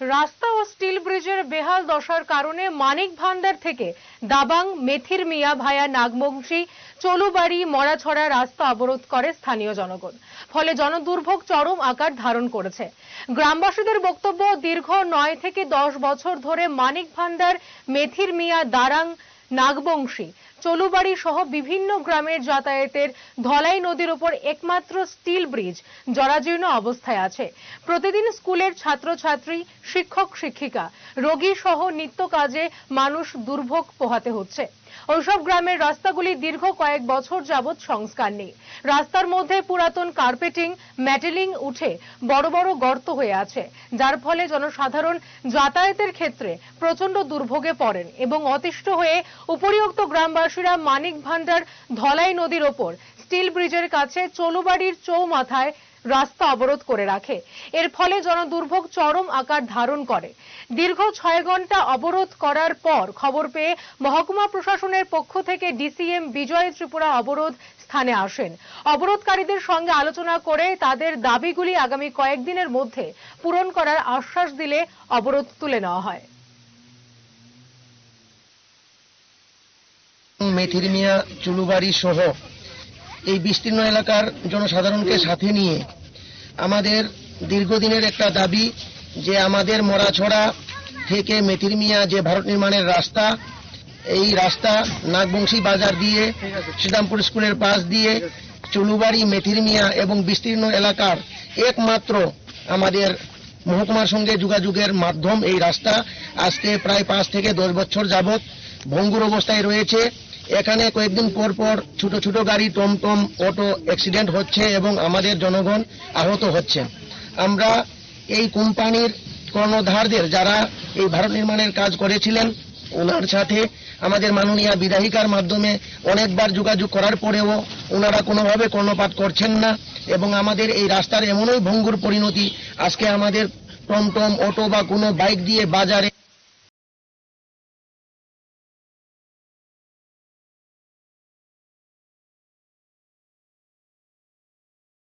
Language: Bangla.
রাস্তা ও স্টিল ব্রিজের বেহাল দশার কারণে মানিক ভান্ডার থেকে দাবাং মেথির মিয়া ভায়া নাগবংশী চলুবাড়ি মরাছড়া রাস্তা অবরোধ করে স্থানীয় জনগণ। ফলে জনদুর্ভোগ চরম আকার ধারণ করেছে। গ্রামবাসীদের বক্তব্য, দীর্ঘ নয় থেকে দশ বছর ধরে মানিক ভান্ডার, মেথির মিয়া, দারাং, নাগবংশী, চলুবাড়ি সহ বিভিন্ন গ্রামের যাতায়াতের ধলাই নদীর উপর একমাত্র স্টিল ব্রিজ জরাজীর্ণ অবস্থায় আছে। প্রতিদিন স্কুলের ছাত্রছাত্রী, শিক্ষক, শিক্ষিকা, রোগী সহ নিত্য কাজে মানুষ দুর্ভোগ পোহাতে হচ্ছে। ওইসব গ্রামের রাস্তাগুলি দীর্ঘ কয়েক বছর যাবৎ সংস্কার নেই। রাস্তার মধ্যে পুরাতন কার্পেটিং, ম্যাটেলিং উঠে বড় বড় গর্ত হয়ে আছে, যার ফলে জনসাধারণ যাতায়াতের ক্ষেত্রে প্রচণ্ড দুর্ভোগে পড়েন এবং অতিষ্ঠ হয়ে উপরিউক্ত গ্রামবাসীরা মানিক ভান্ডার ধলাই নদীর ওপর স্টিল ব্রিজের কাছে চলুবাড়ির চৌমাথায় রাস্তা অবরোধ করে রাখে। এর ফলে জনদুর্ভোগ চরম আকার ধারণ করে। দীর্ঘ ছয় ঘণ্টা অবরোধ করার পর খবর পেয়ে মহকুমা প্রশাসনের পক্ষ থেকে ডিসিএম বিজয় ত্রিপুরা অবরোধ স্থানে আসেন। অবরোধকারীদের সঙ্গে আলোচনা করে তাদের দাবিগুলি আগামী কয়েকদিনের মধ্যে পূরণ করার আশ্বাস দিলে অবরোধ তুলে নেওয়া হয়। মেথির মিয়া, চুলুবাড়ি সহ এই বিস্তীর্ণ এলাকার জনসাধারণকে সাথে নিয়ে আমাদের দীর্ঘদিনের একটা দাবি যে আমাদের মরাছড়া থেকে মেথির মিয়া যে ভারত নির্মাণের রাস্তা, এই রাস্তা নাগবংশী বাজার দিয়ে, শ্রীরামপুর স্কুলের পাশ দিয়ে চুলুবাড়ি মেথির মিয়া এবং বিস্তীর্ণ এলাকার একমাত্র আমাদের মহকুমার সঙ্গে যোগাযোগের মাধ্যম এই রাস্তা। আজকে প্রায় পাঁচ থেকে দশ বছর যাবৎ ভঙ্গুর অবস্থায় রয়েছে। এখানে কয়েকদিন পর পর ছোট ছোট গাড়ি, টমটম, অটো অ্যাক্সিডেন্ট হচ্ছে এবং আমাদের জনগণ আহত হচ্ছে। আমরা এই কোম্পানির কর্ণধারদের যারা এই ভারত নির্মাণের কাজ করেছিলেন, ওনার সাথে আমাদের মাননীয় বিধায়িকার মাধ্যমে অনেকবার যোগাযোগ করার পরেও ওনারা কোনোভাবে কর্ণপাত করছেন না এবং আমাদের এই রাস্তার এমনই ভঙ্গুর পরিণতি, আজকে আমাদের টমটম, অটো বা কোনো বাইক দিয়ে বাজারে